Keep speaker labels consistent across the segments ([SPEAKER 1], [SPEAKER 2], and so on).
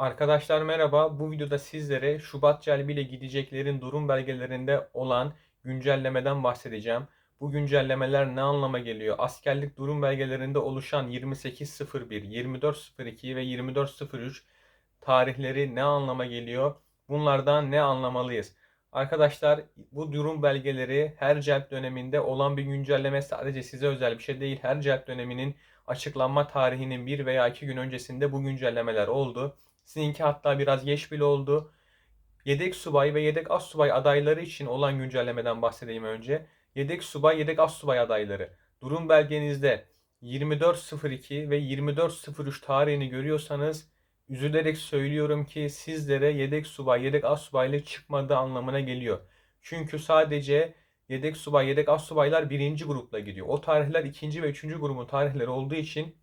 [SPEAKER 1] Arkadaşlar merhaba. Bu videoda sizlere Şubat Celbi ile gideceklerin durum belgelerinde olan güncellemeden bahsedeceğim. Bu güncellemeler ne anlama geliyor? Askerlik durum belgelerinde oluşan 2801, 2402 ve 2403 tarihleri ne anlama geliyor? Bunlardan ne anlamalıyız? Arkadaşlar bu durum belgeleri her celp döneminde olan bir güncelleme sadece size özel bir şey değil. Her celp döneminin açıklanma tarihinin bir veya iki gün öncesinde bu güncellemeler oldu. Sizinki hatta biraz geç bile oldu. Yedek subay ve yedek as subay adayları için olan güncellemeden bahsedeyim önce. Yedek subay, yedek as subay adayları. Durum belgenizde 24.02 ve 24.03 tarihini görüyorsanız üzülerek söylüyorum ki sizlere yedek subay, yedek as subaylık çıkmadığı anlamına geliyor. Çünkü sadece yedek subay, yedek as subaylar birinci grupla gidiyor. O tarihler ikinci ve üçüncü grubun tarihleri olduğu için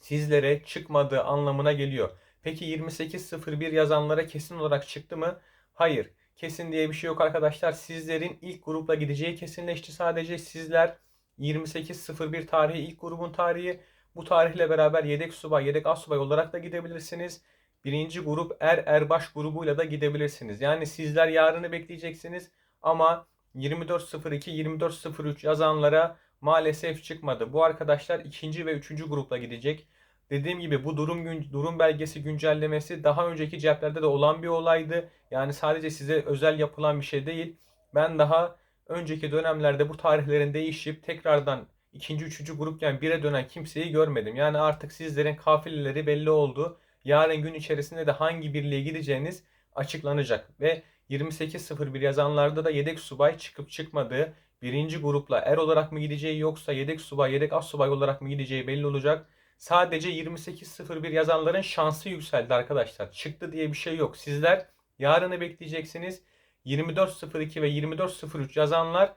[SPEAKER 1] sizlere çıkmadığı anlamına geliyor. Peki 2801 yazanlara kesin olarak çıktı mı? Hayır. Kesin diye bir şey yok arkadaşlar. Sizlerin ilk grupla gideceği kesinleşti. Sadece sizler 2801 tarihi ilk grubun tarihi. Bu tarihle beraber yedek subay, yedek assubay olarak da gidebilirsiniz. Birinci grup er erbaş grubuyla da gidebilirsiniz. Yani sizler yarını bekleyeceksiniz ama 2402, 2403 yazanlara maalesef çıkmadı. Bu arkadaşlar ikinci ve üçüncü grupla gidecek. Dediğim gibi bu durum durum belgesi güncellemesi daha önceki ceplerde de olan bir olaydı. Yani sadece size özel yapılan bir şey değil. Ben daha önceki dönemlerde bu tarihlerin değişip tekrardan ikinci, üçüncü grup yani bire dönen kimseyi görmedim. Yani artık sizlerin kafileleri belli oldu. Yarın gün içerisinde de hangi birliğe gideceğiniz açıklanacak. Ve 28.01 yazanlarda da yedek subay çıkıp çıkmadığı, birinci grupla er olarak mı gideceği yoksa yedek subay, yedek as subay olarak mı gideceği belli olacak. Sadece 28.01 yazanların şansı yükseldi arkadaşlar. Çıktı diye bir şey yok. Sizler yarını bekleyeceksiniz. 24.02 ve 24.03 yazanlar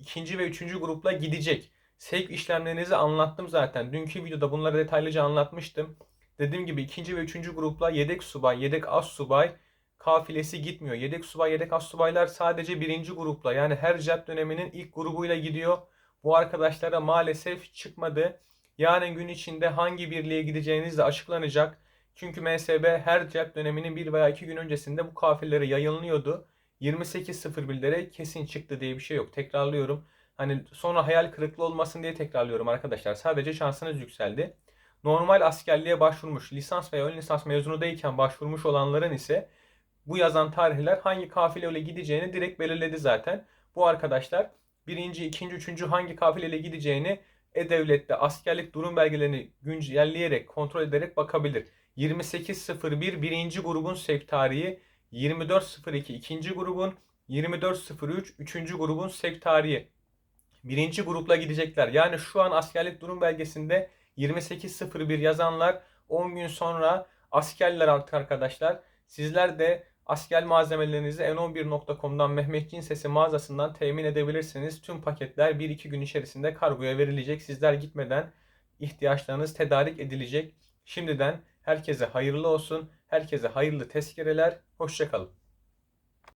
[SPEAKER 1] ikinci ve üçüncü grupla gidecek. Sevk işlemlerinizi anlattım zaten. Dünkü videoda bunları detaylıca anlatmıştım. Dediğim gibi ikinci ve üçüncü grupla yedek subay, yedek as subay kafilesi gitmiyor. Yedek subay, yedek as subaylar sadece birinci grupla yani her cep döneminin ilk grubuyla gidiyor. Bu arkadaşlara maalesef çıkmadı. Yarın gün içinde hangi birliğe gideceğiniz de açıklanacak. Çünkü MSB her cep döneminin bir veya iki gün öncesinde bu kafirleri yayınlıyordu. 28.01'lere kesin çıktı diye bir şey yok. Tekrarlıyorum. Hani sonra hayal kırıklığı olmasın diye tekrarlıyorum arkadaşlar. Sadece şansınız yükseldi. Normal askerliğe başvurmuş, lisans veya ön lisans mezunu değilken başvurmuş olanların ise bu yazan tarihler hangi kafileyle gideceğini direkt belirledi zaten. Bu arkadaşlar birinci, ikinci, üçüncü hangi kafileyle gideceğini e-Devlet'te askerlik durum belgelerini güncelleyerek, kontrol ederek bakabilir. 2801 birinci grubun sevk tarihi, 2402 ikinci grubun, 2403 üçüncü grubun sevk tarihi. Birinci grupla gidecekler. Yani şu an askerlik durum belgesinde 2801 yazanlar 10 gün sonra askerler artık arkadaşlar. Sizler de Asker malzemelerinizi n11.com'dan Mehmetçiğin Sesi mağazasından temin edebilirsiniz. Tüm paketler 1-2 gün içerisinde kargoya verilecek. Sizler gitmeden ihtiyaçlarınız tedarik edilecek. Şimdiden herkese hayırlı olsun. Herkese hayırlı tezkereler. Hoşçakalın.